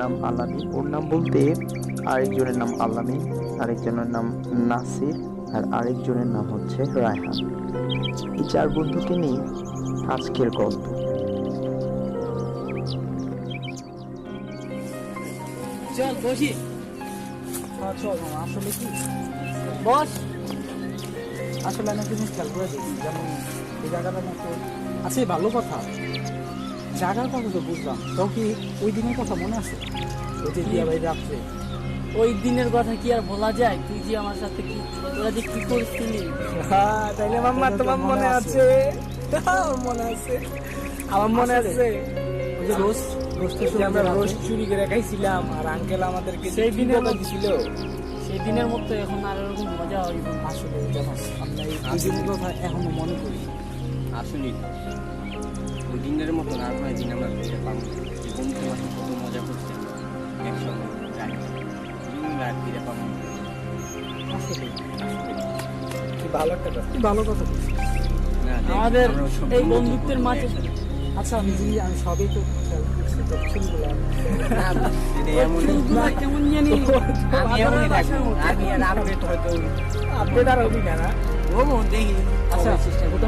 নাম আলামিন ওর নাম বলতে আরেকজনের নাম আলামিন আরেকজনের নাম নাসির আর আরেকজনের নাম হচ্ছে রায়হান। এই চার বন্ধুকে নিয়ে আজকের গল্প। হ্যাঁ, চল আসলে আসলে আমি জিনিস খেয়াল করে দেখি যেমন এই জায়গাটার মতো আছে ভালো কথা। জায়গার কথা তো বুঝলাম। তো কি ওই দিনের কথা মনে আছে? ওই যে রাত্রে ওই দিনের কথা কি আর বলা যায়? তুই যে আমার সাথে কি তোরা যে কি করছিলি? হ্যাঁ তাইলে মাম্মা তোমার মনে আছে। আমার মনে আছে। আমার মনে আছে? ওই যে রোজ আমরা রোজ চুরি করে খাইছিলাম আর আঙ্কেল আমাদেরকে সেই দিনের মতো- দিছিল সেই দিনের মতো এখন আর এরকম মজা না। আসলে জানো আমরা এই দিনের কথা এখনও মনে করি। আসলে। দিনের মতো আর নয় দিন আমরা ফিরে পাবো যে বন্ধুদের মাঝে কত মজা করছে একসঙ্গে যাই। দিন আর ফিরে পাবো। আসলে ভালো একটা কথা ভালো কথা বলছিস। না, দেখ, আমাদের এই বন্ধুত্বের মাঝে আচ্ছা আমি জিনি আমি সবই তো আপডেট আর হবি না না? ও দেখি। আচ্ছা।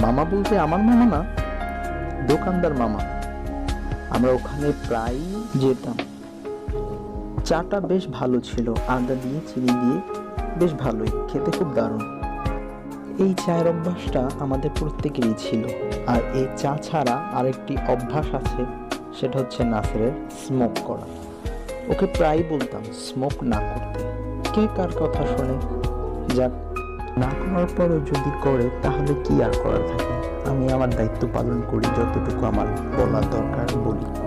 মামা বলতে আমার মামা না, দোকানদার মামা। আমরা ওখানে প্রায় যেতাম। চাটা বেশ ভালো ছিল, আদা দিয়ে, চিনি দিয়ে, বেশ ভালোই, খেতে খুব দারুণ। এই চায়ের অভ্যাসটা আমাদের প্রত্যেকেরই ছিল। আর এই চা ছাড়া আরেকটি অভ্যাস আছে, সেটা হচ্ছে নাসেরের স্মোক করা। ওকে প্রায় বলতাম, স্মোক না করতে। কে কার কথা শোনে? যাক না করার পরও যদি করে, তাহলে কি আর করার থাকে? আমি আমার দায়িত্ব পালন করি যতটুকু আমার বলার দরকার বলি।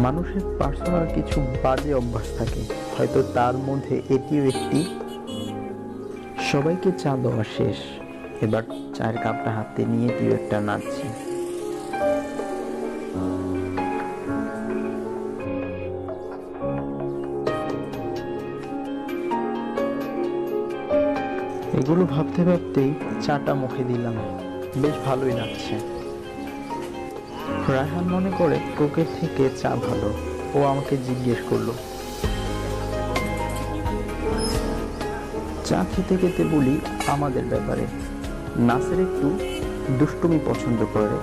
মানুষের পার্সোনাল কিছু বাজে অভ্যাস থাকে। হয়তো তার মধ্যে এটিও একটি। সবাইকে চা দেওয়া শেষ। এবার চায়ের কাপটা হাতে নিয়ে তুই একটা নাচছি। এগুলো ভাবতে ভাবতেই চাটা মুখে দিলাম। বেশ ভালোই লাগছে। রায়হান মনে করে কোকের থেকে চা ভালো। ও আমাকে জিজ্ঞেস করল। চা খেতে খেতে বলি আমাদের ব্যাপারে। নাসের একটু দুষ্টুমি পছন্দ করে।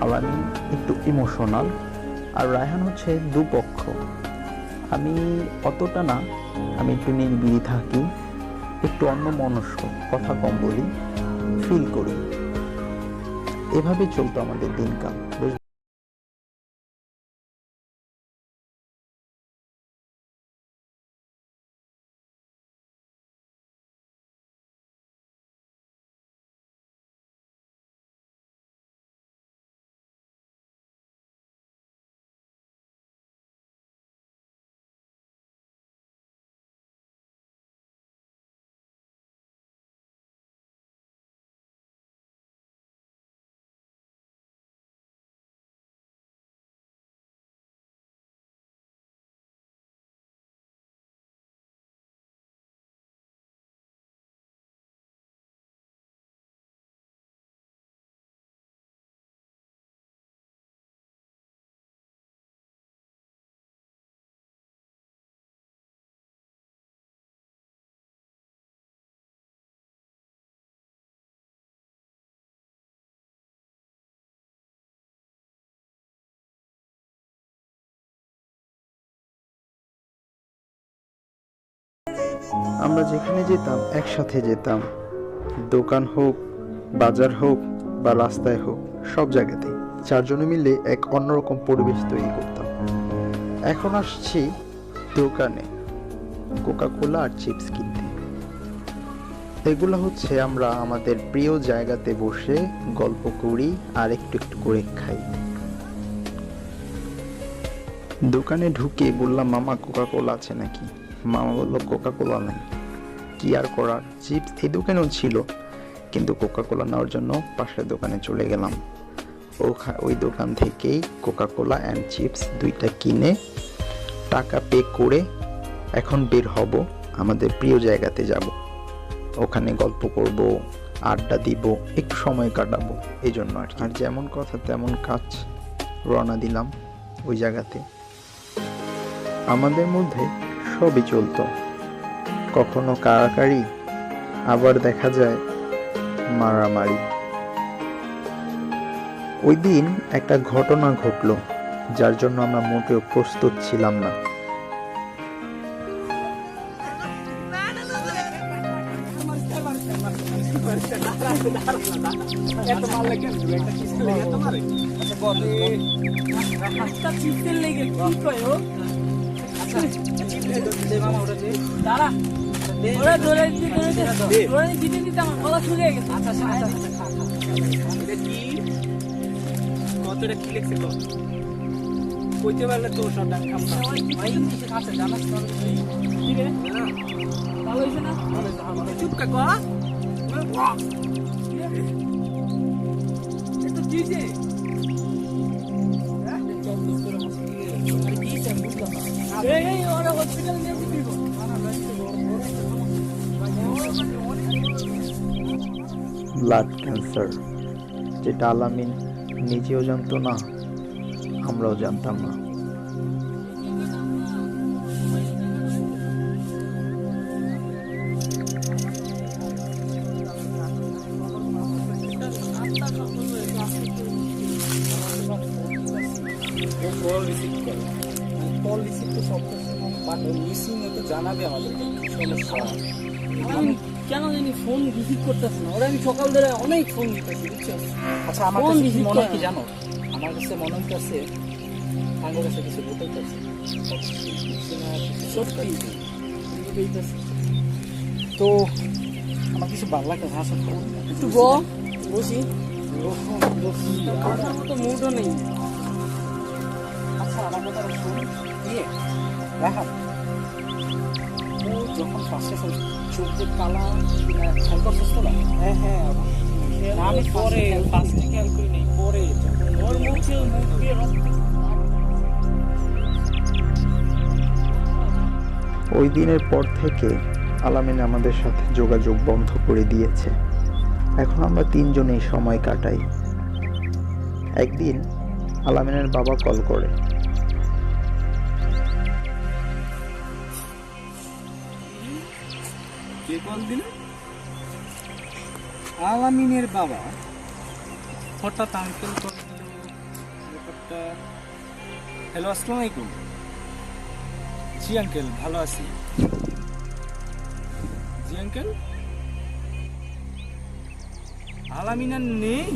আলামিন একটু ইমোশনাল। আর রায়হান হচ্ছে দুপক্ষ। আমি অতটা না, আমি একটু নির্বিড়ি থাকি। একটু অন্য মনস্ক কথা কম বলি ফিল করি। এভাবে চলতো আমাদের দিনকাল। আমরা যেখানে যেতাম, একসাথে যেতাম। দোকান হোক, বাজার হোক বা রাস্তায় হোক, সব জায়গাতেই। চারজনে মিলে এক অন্যরকম পরিবেশ তৈরি করতাম। এখন আসছি দোকানে কোকা কোলা আর চিপস কিনতে। এগুলো হচ্ছে আমরা আমাদের প্রিয় জায়গাতে বসে গল্প করি আর একটু একটু করে খাই। দোকানে ঢুকে বললাম, মামা কোকা কোলা আছে নাকি? মামা বলল কোকা কোলা নেই। কি আর করার? চিপস এই দোকানেও ছিল, কিন্তু কোকা কোলা নেওয়ার জন্য পাশের দোকানে চলে গেলাম। ওই দোকান থেকেই কোকা কোলা অ্যান্ড চিপস দুইটা কিনে টাকা পে করে এখন বের হব, আমাদের প্রিয় জায়গাতে যাব। ওখানে গল্প করব, আড্ডা দিব, একটু সময় কাটাবো, এই জন্য আর আর যেমন কথা তেমন কাজ রওনা দিলাম ওই জায়গাতে। আমাদের মধ্যে সবই চলতো। কখনো কাড়াকাড়ি, আবার দেখা যায় মারামারি। ওই দিন একটা ঘটনা ঘটলো, যার জন্য আমরা মোটেও প্রস্তুত ছিলাম না? একটা লেগে কি কি? কত কইতে পারলে তো সব ডাক খাম আচ্ছা, জানাস ঠিক আছে ভালো হয়েছে না চুপ কাকু? এ তো দিয়েছে ব্লাড ক্যান্সার যেটা আলামিন নিজেও জানতো না আমরাও জানতাম না। রিসিভ তো বাট মিসিং তো জানাবে আমাদেরকে সমস্যা। আমি কেন জানি ফোন রিসিভ করতেছে না। ওরা আমি সকাল ধরে অনেক ফোন দিতেছি বুঝছ? আচ্ছা আমার ফোন কাছে কি মনে কি জানো? আমার কাছে মনে হইতেছে আমার কাছে কিছু বলতেছে সত্যি? তো আমার কিছু ভালো লাগে না আসলে। একটু বসি। আমার মতো মুডও নেই। আচ্ছা আমার কথা শোন দিয়ে দেখা। ও যখন ফার্স্টে কালা খেয়াল করছিস তো না? হ্যাঁ হ্যাঁ আমি পরে ফার্স্টে খেয়াল করি নাই পরে ওর মুখে মুখ দিয়ে ওই দিনের পর থেকে আলামিন আমাদের সাথে যোগাযোগ বন্ধ করে দিয়েছে। এখন আমরা তিনজনেই সময় কাটাই। একদিন আলামিনের বাবা কল করে কল দিল। আলামিনের বাবা হঠাৎ আঙ্কেল কল দিল, ব্যাপারটা হ্যালো আসসালাম আলাইকুম জি আঙ্কেল ভালো আছি। জি আঙ্কেল আলামিনার নেই।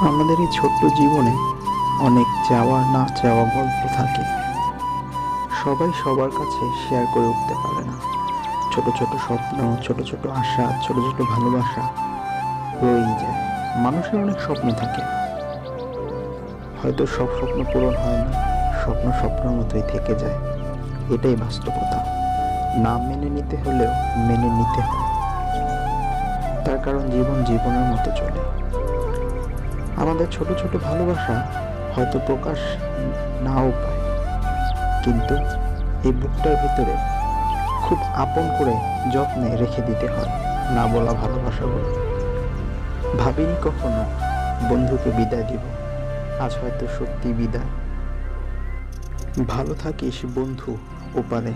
আমাদের এই ছোট্ট জীবনে অনেক চাওয়া, না চাওয়া গল্প থাকে। সবাই সবার কাছে শেয়ার করে উঠতে পারে না। ছোট ছোট স্বপ্ন, ছোট ছোট আশা, ছোট ছোট ভালোবাসা রয়েই যায়। মানুষের অনেক স্বপ্ন থাকে। হয়তো সব স্বপ্ন পূরণ হয় না, স্বপ্ন স্বপ্নের মতোই থেকে যায়। এটাই বাস্তবতা। না মেনে নিতে হলেও মেনে নিতে হয়। তার কারণ জীবন জীবনের মতো চলে। আমাদের ছোট ছোট ভালোবাসা হয়তো প্রকাশ নাও পায়। কিন্তু এই বুকটার ভিতরে খুব আপন করে যত্নে রেখে দিতে হয়, না বলা ভালোবাসা ভালোবাসাগুলো। ভাবিনি কখনো বন্ধুকে বিদায় দিব, আজ হয়তো সত্যি বিদায়। ভালো থাকিস বন্ধু ওপারে।